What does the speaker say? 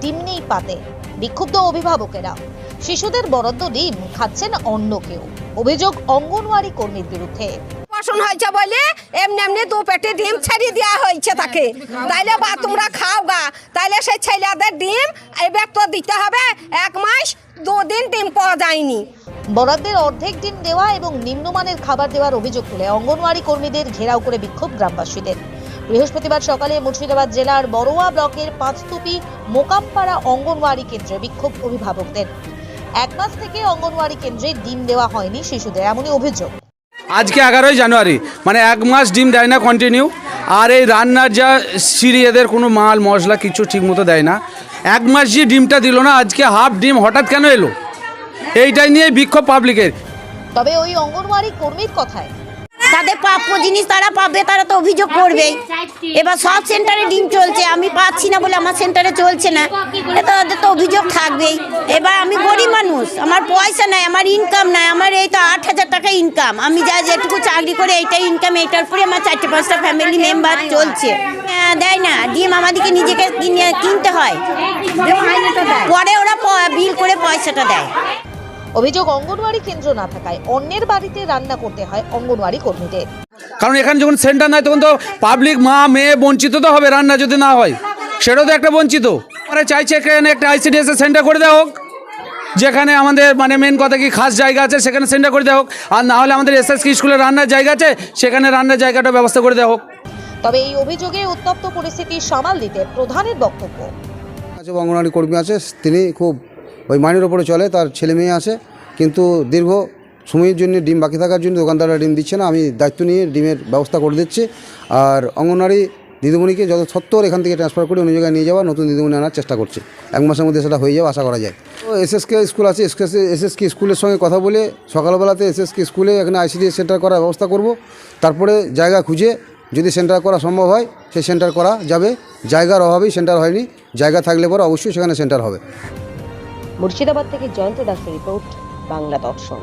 ডিম অভিযোগ অঙ্গনওয়াড়ি কর্মীর বিরুদ্ধে। হয়েছে বলে এমনি এমনি ডিম ছাড়িয়ে দেওয়া হয়েছে তাকে। তাইলে বা তোমরা খাও গা। তাইলে সেই ছেলেদের ডিম দিতে হবে। এক মাস দুদিন ডিম পাওয়া যায়নি। বরাদ্দের অর্ধেক ডিম দেওয়া এবং নিম্নমানের খাবার দেওয়ার অভিযোগ তুলে অঙ্গনওয়াড়ি কর্মীদের ঘেরাও করে বিক্ষোভ গ্রামবাসীদের। বৃহস্পতিবার সকালে মুর্শিদাবাদ জেলার বড়োয়া ব্লকের পাঁচতুপি মোকামপাড়া অঙ্গনওয়াড়ি কেন্দ্রে বিক্ষোভ অভিভাবকদের। এক মাস থেকে অঙ্গনওয়াড়ি কেন্দ্রে ডিম দেওয়া হয়নি শিশুদের, এমনই অভিযোগ। আজকে এগারোই জানুয়ারি মানে এক মাস ডিম দেয় না কন্টিনিউ আর এই রান্নার যা সিঁড়ি, এদের কোনো মাল, মশলা কিছু ঠিক মতো দেয় না। এক মাস যে ডিমটা দিল না, আজকে হাফ ডিম হঠাৎ কেন এলো? এইটাই নিয়ে বিক্ষোভ পাবলিকের। তবে ওই অঙ্গনওয়াড়ি কর্মীর কথায়। তাদের প্রাপ্য জিনিস তারা পাবে তারা তো অভিযোগ করবেই এবার সব সেন্টারে ডিম চলছে আমি পাচ্ছি না বলে আমার সেন্টারে চলছে না। এ তো তো অভিযোগ থাকবেই। এবার আমি গরিব মানুষ আমার পয়সা নাই আমার ইনকাম নাই আমার এই তো আট হাজার টাকা ইনকাম আমি যা যেটুকু চাকরি করে এইটাই ইনকাম এইটার পরে আমার চারটে পাঁচটা ফ্যামিলি মেম্বার চলছে। হ্যাঁ, দেয় না ডিম আমাদেরকে নিজেকে কিনে কিনতে হয়। পরে ওরা বিল করে পয়সাটা দেয়। অভিযোগ অঙ্গনওয়াড়ি কেন্দ্র না থাকায় অন্যের বাড়িতে রান্না করতে হয় অঙ্গনওয়াড়ি কর্মীদের। কারণ এখানে যখন সেন্টার নাই তখন তো পাবলিক মা মেয়ে বঞ্চিত তো হবে রান্না যদি না হয়। সেটাও তো একটা বঞ্চিত। আমরা চাইছে এখানে একটা আইসিডিএস সেন্টার করে দেওয়া হোক। যেখানে আমাদের মানে মেন কথা কি খাস জায়গা আছে সেখানে সেন্টার করে দেওয়া হোক। আর না হলে আমাদের এসএসকে স্কুলে রান্নার জায়গা আছে সেখানে রান্নার জায়গাটা ব্যবস্থা করে দেওয়া হোক। তবে এই অভিযোগে উত্তপ্ত পরিস্থিতি সামাল দিতে প্রধানের বক্তব্য। আছে অঙ্গনওয়াড়ি কর্মী আছে তিনি খুব ওই মাইনের ওপরে চলে, তার ছেলে মেয়ে আছে। কিন্তু দীর্ঘ সময়ের জন্য ডিম বাকি থাকার জন্য দোকানদাররা ডিম দিচ্ছে না। আমি দায়িত্ব নিয়ে ডিমের ব্যবস্থা করে দিচ্ছি। আর অঙ্গনওয়াড়ি দিদিমণিকে যত সত্তর এখান থেকে ট্রান্সফার করে অন্য জায়গায় নিয়ে যাওয়া, নতুন দিদিমণি আনার চেষ্টা করছে। এক মাসের মধ্যে সেটা হয়ে যাবে, আশা করা যায়। তো এসএসকে স্কুল আছে। এসএসকে স্কুলের সঙ্গে কথা বলে সকালবেলাতে এসএসকে স্কুলে এখানে আইসিডিএস সেন্টার করার ব্যবস্থা করব। তারপরে জায়গা খুঁজে যদি সেন্টার করা সম্ভব হয়, সেই সেন্টার করা যাবে। জায়গার অভাবেই সেন্টার হয়নি। জায়গা থাকলে পরে অবশ্যই সেখানে সেন্টার হবে। মুর্শিদাবাদ থেকে জয়ন্ত দাসের রিপোর্ট বাংলা দর্শন।